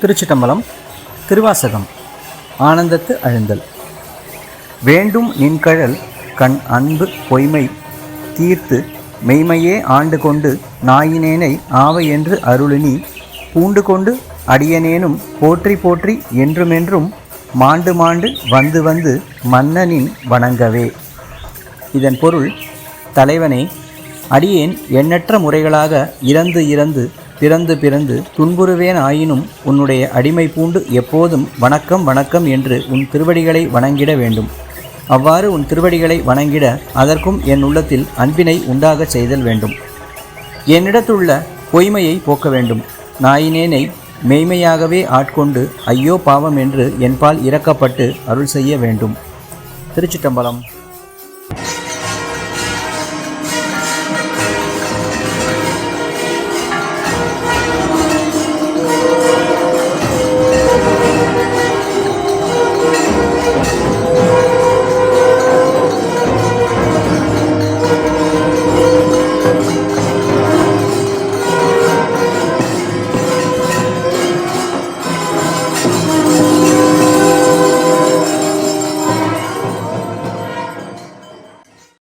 திருச்சிட்டம்பலம் திருவாசகம் ஆனந்தத்து அழுந்தல். வேண்டும் நின்கழல் கண் அன்பு பொய்மை தீர்த்து மெய்மையே ஆண்டு கொண்டு நாயினேனை ஆவை என்று அருளினி பூண்டு கொண்டு அடியனேனும் போற்றி போற்றி என்றுமென்றும் மாண்டு மாண்டு வந்து வந்து மன்னனின் வணங்கவே. இதன் பொருள் தலைவனே அடியேன் எண்ணற்ற முறைகளாக இறந்து இறந்து பிறந்து பிறந்து துன்புறுவேன் ஆயினும் உன்னுடைய அடிமை பூண்டு எப்போதும் வணக்கம் வணக்கம் என்று உன் திருவடிகளை வணங்கிட வேண்டும். அவ்வாறு உன் திருவடிகளை வணங்கிட அதற்கும் என் உள்ளத்தில் அன்பினை உண்டாகச் செய்தல் வேண்டும். என்னிடத்துள்ள பொய்மையை போக்க வேண்டும். நாயினேனை மெய்மையாகவே ஆட்கொண்டு ஐயோ பாவம் என்று என்பால் இறக்கப்பட்டு அருள் செய்ய வேண்டும். திருச்சிட்டம்பலம்